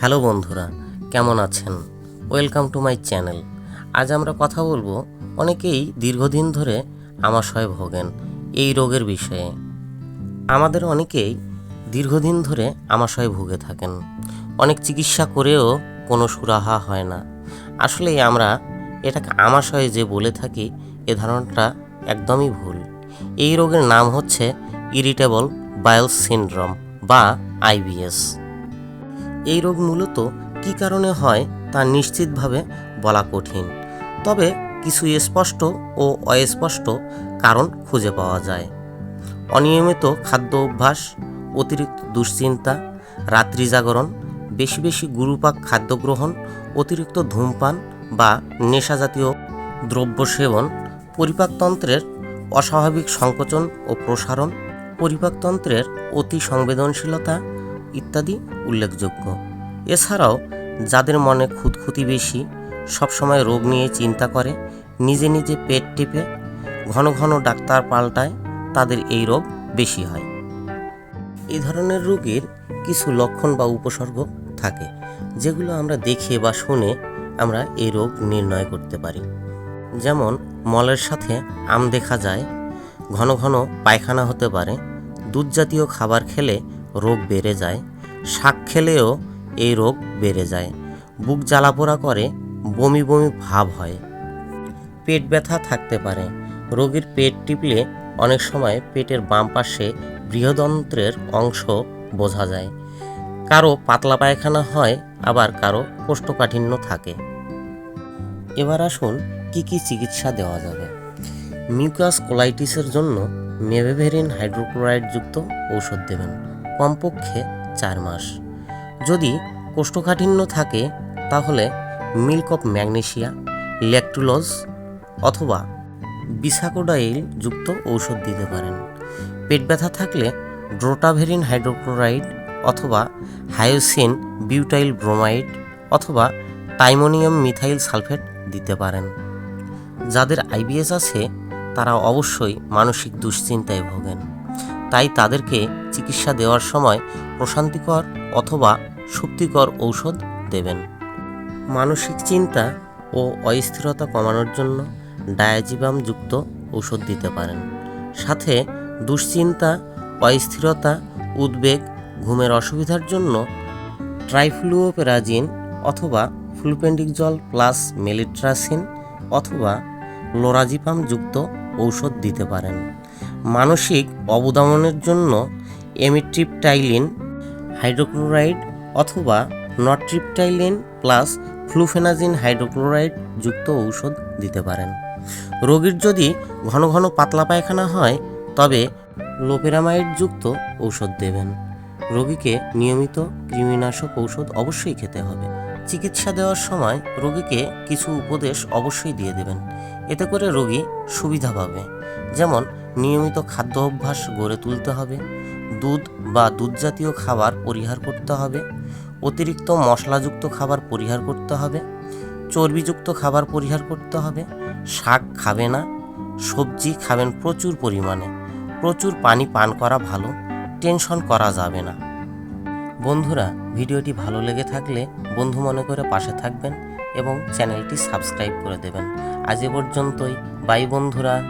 Hello বন্ধুরা, কেমন আছেন? Welcome to my channel. আজ আমরা কথা বলব অনেকেই দীর্ঘদিন ধরে আমাশয় ভোগেন এই রোগের বিষয়ে। আমাদের অনেকেই দীর্ঘদিন ধরে আমাশয় ভুগে থাকেন। অনেক চিকিৎসা করেও কোনো সুরাহা হয় না। আসলে আমরা এটাকে আমাশয় যে বলে থাকি, এ ধারণাটা একদমই ভুল। এই রোগের নাম হচ্ছে ইরিটেবল বায়োল সিনড্রোম বা আইবিএস। এই রোগ মূলত কী কারণে হয় তা নিশ্চিতভাবে বলা কঠিন। তবে কিছু স্পষ্ট ও অস্পষ্ট কারণ খুঁজে পাওয়া যায়। অনিয়মিত খাদ্য অভ্যাস, অতিরিক্ত দুশ্চিন্তা, রাত্রি জাগরণ, বেশি বেশি গুরুপাক খাদ্য গ্রহণ, অতিরিক্ত ধূমপান বা নেশাজাতীয় দ্রব্য সেবন পরিপাকতন্ত্রের অস্বাভাবিক সংকোচন ও প্রসারণ পরিপাকতন্ত্রের অতি সংবেদনশীলতা ইত্যাদি উল্লেখযোগ্য। এছাড়াও যাদের মনে খুঁতখুঁতি বেশি, সবসময় রোগ নিয়ে চিন্তা করে, নিজে নিজে পেট টিপে, ঘন ঘন ডাক্তার পাল্টায়, তাদের এই রোগ বেশি হয়। এই ধরনের রোগের কিছু লক্ষণ বা উপসর্গ থাকে, যেগুলো আমরা দেখে বা শুনে আমরা এই রোগ নির্ণয় করতে পারি। যেমন, মলের সাথে আম দেখা যায়, ঘন ঘন পায়খানা হতে পারে দুধ জাতীয় খাবার খেলে রোগ বেড়ে যায়, শাক খেলেও এই রোগ বেড়ে যায়। বুক জ্বালাপোড়া করে, বমি বমি ভাব হয়। পেট ব্যথা থাকতে পারে। রোগীর পেট টিপলে অনেক সময় পেটের বাম পাশে বৃহদন্ত্রের অংশ বোঝা যায়। কারও পাতলা পায়খানা হয়, আবার কারও কোষ্ঠকাঠিন্য থাকে। এবার আসুন কি কি চিকিৎসা দেওয়া যাবে। মিউকাস কোলাইটিসের জন্য মেভেভেরিন হাইড্রোক্লোরাইড যুক্ত ঔষধ দেবেন। কমপক্ষে চার মাস। যদি কোষ্ঠকাঠিন্য থাকে, তাহলে মিল্ক অফ ম্যাগনেশিয়া, ল্যাকটুলোজ অথবা বিসাকোডাইল যুক্ত ঔষধ দিতে পারেন। পেট ব্যথা থাকলে ড্রোটাভেরিন হাইড্রোক্লোরাইড অথবা হায়োসিন বিউটাইল ব্রোমাইড অথবা টাইমোনিয়াম মিথাইল সালফেট দিতে পারেন। যাদের আইবিএস আছে, তারা অবশ্যই মানসিক দুশ্চিন্তায় ভোগেন। তাই তাদেরকে চিকিৎসা দেওয়ার সময় প্রশান্তিকর অথবা শক্তিকর ঔষধ দেবেন। মানসিক চিন্তা ও অস্থিরতা কমানোর জন্য ডায়াজিবাম যুক্ত ঔষধ দিতে পারেন। সাথে দুশ্চিন্তা, অস্থিরতা, উদ্বেগ, ঘুমের অসুবিধার জন্য ট্রাইফ্লুওপেরাজিন অথবা ফ্লুপেন্ডিকজল প্লাস মেলিট্রাসিন অথবা লোরাজিপাম যুক্ত ঔষধ দিতে পারেন। মানসিক অবদমনের জন্য এমিট্রিপটাইলিন, হাইড্রোক্লোরাইড অথবা নট্রিপটাইলিন প্লাস ফ্লুফেনাজিন হাইড্রোক্লোরাইড যুক্ত ঔষধ দিতে পারেন। রোগীর যদি ঘন ঘন পাতলা পায়খানা হয়, তবে লোপেরামাইড যুক্ত ঔষধ দেবেন। রোগীকে নিয়মিত কৃমিনাশক ঔষধ অবশ্যই খেতে হবে। চিকিৎসা দেওয়ার সময় রোগীকে কিছু উপদেশ অবশ্যই দিয়ে দেবেন। এতে করে রোগী সুবিধা পাবে। যেমন নিয়মিত খাদ্য অভ্যাস গড়ে তুলতে হবে। দুধ বা দুধ জাতীয় খাবার পরিহার করতে হবে। অতিরিক্ত মশলাযুক্ত খাবার পরিহার করতে হবে। চর্বিযুক্ত খাবার পরিহার করতে হবে। শাক খাবে না। সবজি খাবেন প্রচুর পরিমাণে। প্রচুর পানি পান করা ভালো। টেনশন করা যাবে না। বন্ধুরা, ভিডিওটি ভালো লেগে থাকলে বন্ধু মনে করে পাশে থাকবেন এবং চ্যানেলটি সাবস্ক্রাইব করে দেবেন। আজ এ পর্যন্তই। বাই বন্ধুরা।